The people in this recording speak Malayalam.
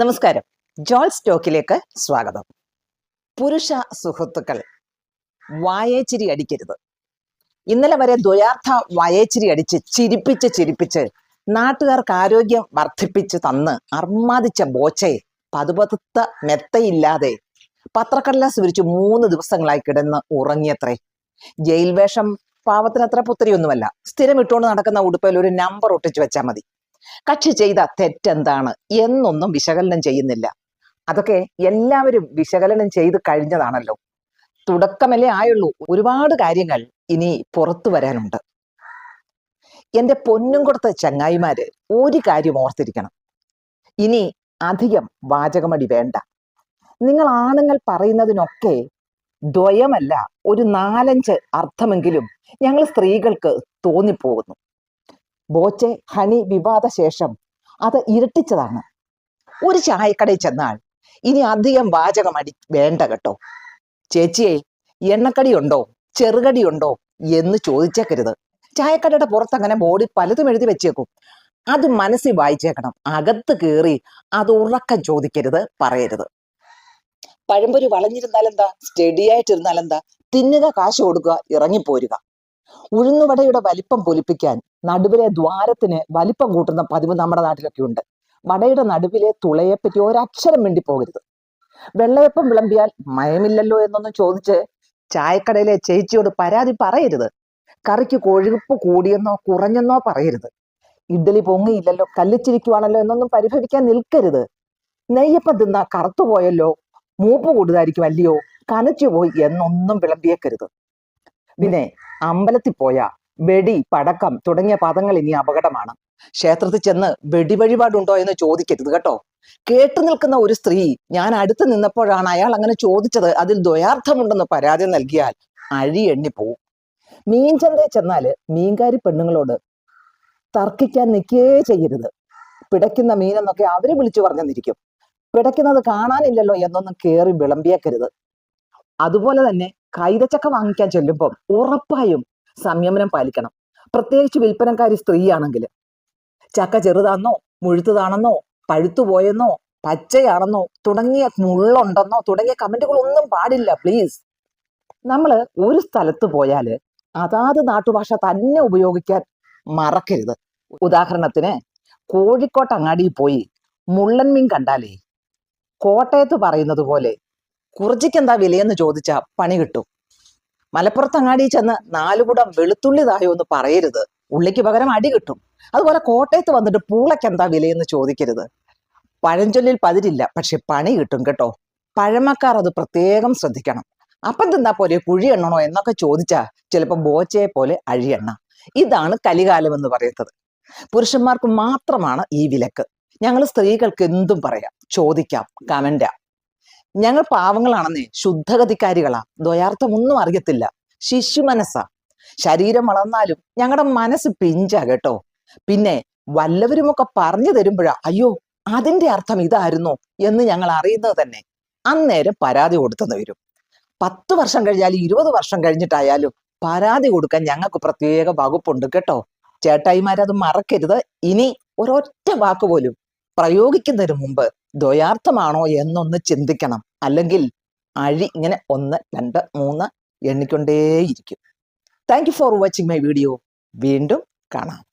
നമസ്കാരം. ജോൾ സ്റ്റോക്കിലേക്ക് സ്വാഗതം. പുരുഷ സുഹൃത്തുക്കൾ വായേച്ചിരി അടിക്കരുത്. ഇന്നലെ വരെ ദ്വയാർത്ഥ വായേച്ചിരി അടിച്ച് ചിരിപ്പിച്ച് ചിരിപ്പിച്ച് നാട്ടുകാർക്ക് ആരോഗ്യം വർദ്ധിപ്പിച്ച് തന്ന് അർമാദിച്ച ബോച്ചയെ പതുപതുത്ത മെത്തയില്ലാതെ പത്രക്കടലാസ് വിരിച്ച് മൂന്ന് ദിവസങ്ങളായി കിടന്ന് ഉറങ്ങിയത്രേ. ജയിൽ വേഷം പാവത്തിനത്ര പുത്തരിയൊന്നുമല്ല സ്ഥിരം ഇട്ടുകൊണ്ട് നടക്കുന്ന ഉടുപ്പിൽ ഒരു നമ്പർ ഒട്ടിച്ചു വെച്ചാൽ മതി. കക്ഷി ചെയ്ത തെറ്റെന്താണ് എന്നൊന്നും വിശകലനം ചെയ്യുന്നില്ല. അതൊക്കെ എല്ലാവരും വിശകലനം ചെയ്ത് കഴിഞ്ഞതാണല്ലോ. തുടക്കമല്ലേ ആയുള്ളൂ. ഒരുപാട് കാര്യങ്ങൾ ഇനി പുറത്തു വരാനുണ്ട്. എന്റെ പൊന്നും കൊടുത്ത ചങ്ങായിമാര് ഒരു കാര്യം ഓർത്തിരിക്കണം. ഇനി അധികം വാചകമടി വേണ്ട. നിങ്ങൾ ആണുങ്ങൾ പറയുന്നതിനൊക്കെ ദ്വയമല്ല ഒരു നാലഞ്ച് അർത്ഥമെങ്കിലും ഞങ്ങൾ സ്ത്രീകൾക്ക് തോന്നിപ്പോകുന്നു. ബോച്ചെ ഹണി വിവാദ ശേഷം അത് ഇരട്ടിച്ചതാണ്. ഒരു ചായക്കടയിൽ ചെന്നാൽ ഇനി അധികം വാചകം അടി വേണ്ട കേട്ടോ. ചേച്ചിയെ എണ്ണക്കടിയുണ്ടോ ചെറുകടിയുണ്ടോ എന്ന് ചോദിച്ചേക്കരുത്. ചായക്കടയുടെ പുറത്ത് അങ്ങനെ ബോർഡിൽ പലതും എഴുതി വെച്ചേക്കും. അത് മനസ്സിൽ വായിച്ചേക്കണം. അകത്ത് കയറി അത് ഉറക്കം ചോദിക്കരുത് പറയരുത്. പഴംപൊരി വളഞ്ഞിരുന്നാലെന്താ? സ്റ്റഡി ആയിട്ടിരുന്നാലെന്താ തിന്നുക കാശ് കൊടുക്കുക ഇറങ്ങിപ്പോരുക. ഉഴുന്നുവടയുടെ വലിപ്പം പൊലിപ്പിക്കാൻ നടുവിലെ ദ്വാരത്തിന് വലിപ്പം കൂട്ടുന്ന പതിവ് നമ്മുടെ നാട്ടിലൊക്കെ ഉണ്ട്. വടയുടെ നടുവിലെ തുളയെപ്പറ്റി ഒരക്ഷരം വേണ്ടി പോകരുത് വെള്ളയപ്പം വിളമ്പിയാൽ മയമില്ലല്ലോ എന്നൊന്നും ചോദിച്ച് ചായക്കടയിലെ ചേച്ചിയോട് പരാതി പറയരുത്. കറിക്ക് കൊഴുപ്പ് കൂടിയെന്നോ കുറഞ്ഞെന്നോ പറയരുത്. ഇഡ്ഡലി പൊങ്ങിയില്ലല്ലോ കല്ലിച്ചിരിക്കുവാണല്ലോ എന്നൊന്നും പരിഭവിക്കാൻ നിൽക്കരുത്. നെയ്യപ്പം തിന്നാ കറുത്തുപോയല്ലോ മൂപ്പ് കൂടുതലായിരിക്കും അല്ലയോ കനച്ചുപോയി എന്നൊന്നും വിളമ്പിയേക്കരുത്. പിന്നെ അമ്പലത്തിൽ പോയ വെടി പടക്കം തുടങ്ങിയ പദങ്ങൾ ഇനി അപകടമാണ്. ക്ഷേത്രത്തിൽ ചെന്ന് വെടി വഴിപാടുണ്ടോ എന്ന് ചോദിക്കരുത് കേട്ടോ. കേട്ടു നിൽക്കുന്ന ഒരു സ്ത്രീ ഞാൻ അടുത്ത് നിന്നപ്പോഴാണ് അയാൾ അങ്ങനെ ചോദിച്ചത് അതിൽ ദ്വയാർത്ഥമുണ്ടെന്ന് പരാതി നൽകിയാൽ അഴി എണ്ണിപ്പോവും മീൻ ചന്തയിൽ ചെന്നാൽ മീൻകാരി പെണ്ണുങ്ങളോട് തർക്കിക്കാൻ നിൽക്കേ ചെയ്യരുത്. പിടയ്ക്കുന്ന മീനെന്നൊക്കെ അവർ വിളിച്ചു പറഞ്ഞെന്നിരിക്കും. പിടയ്ക്കുന്നത് കാണാനില്ലല്ലോ എന്നൊന്നും കേറി വിളമ്പിയേക്കരുത്. അതുപോലെ തന്നെ കൈതച്ചക്ക വാങ്ങിക്കാൻ ചെല്ലുമ്പോൾ ഉറപ്പായും സംയമനം പാലിക്കണം. പ്രത്യേകിച്ച് വിൽപ്പനക്കാരി സ്ത്രീയാണെങ്കിൽ. ചക്ക ചെറുതാണെന്നോ മുഴുത്തതാണെന്നോ പഴുത്തുപോയെന്നോ പച്ചയാണെന്നോ തുടങ്ങിയ മുള്ളുണ്ടെന്നോ തുടങ്ങിയ കമന്റുകളൊന്നും പാടില്ല പ്ലീസ്. നമ്മൾ ഒരു സ്ഥലത്ത് പോയാൽ അതാത് നാട്ടുഭാഷ തന്നെ ഉപയോഗിക്കാൻ മറക്കരുത്. ഉദാഹരണത്തിന് കോഴിക്കോട്ട് അങ്ങാടിയിൽ പോയി മുള്ളൻ മീൻ കണ്ടാലേ കോട്ടയത്ത് പറയുന്നത് പോലെ കുറിച്ചിക്ക് എന്താ വിലയെന്ന് ചോദിച്ചാൽ പണി കിട്ടും. മലപ്പുറത്ത് അങ്ങാടിയിൽ ചെന്ന് നാലുകൂടം വെളുത്തുള്ളി തായോ എന്ന് പറയരുത്. ഉള്ളിക്ക് പകരം അടി കിട്ടും. അതുപോലെ കോട്ടയത്ത് വന്നിട്ട് പൂളയ്ക്ക് എന്താ വിലയെന്ന് ചോദിക്കരുത്. പഴഞ്ചൊല്ലിൽ പതിരില്ല പക്ഷെ പണി കിട്ടും കേട്ടോ. പഴമക്കാർ അത് പ്രത്യേകം ശ്രദ്ധിക്കണം. അപ്പം തിന്നാ പോലെ കുഴി എണ്ണണോ എന്നൊക്കെ ചോദിച്ചാ ചിലപ്പോൾ ബോച്ചയെ പോലെ അഴിയെണ്ണ ഇതാണ് കലികാലം എന്ന് പറയുന്നത്. പുരുഷന്മാർക്ക് മാത്രമാണ് ഈ വിലക്ക്. ഞങ്ങൾ സ്ത്രീകൾക്ക് എന്തും പറയാം. ചോദിക്കാം കമന്റാ ഞങ്ങൾ പാവങ്ങളാണെന്നേ ശുദ്ധഗതിക്കാരികളാ. ദ്വയാർത്ഥമൊന്നും അറിയത്തില്ല. ശിശു മനസ്സാ ശരീരം വളർന്നാലും ഞങ്ങളുടെ മനസ്സ് പിഞ്ചാ കേട്ടോ. പിന്നെ വല്ലവരുമൊക്കെ പറഞ്ഞു തരുമ്പോഴാ അയ്യോ അതിന്റെ അർത്ഥം ഇതായിരുന്നു എന്ന് ഞങ്ങൾ അറിയുന്നത് തന്നെ. അന്നേരം പരാതി കൊടുത്തെന്ന് വരും. പത്ത് വർഷം കഴിഞ്ഞാലും ഇരുപത് വർഷം കഴിഞ്ഞിട്ടായാലും പരാതി കൊടുക്കാൻ ഞങ്ങൾക്ക് പ്രത്യേക വകുപ്പുണ്ട് കേട്ടോ. ചേട്ടായിമാരത് മറക്കരുത്. ഇനി ഒരൊറ്റ വാക്ക് പോലും പ്രയോഗിക്കുന്നതിന് മുമ്പ് ദ്വയാർത്ഥമാണോ എന്നൊന്ന് ചിന്തിക്കണം. അല്ലെങ്കിൽ അഴി ഇങ്ങനെ ഒന്ന് രണ്ട് മൂന്ന് എണ്ണിക്കൊണ്ടേയിരിക്കും. Thank you for watching my video വീണ്ടും കാണാം.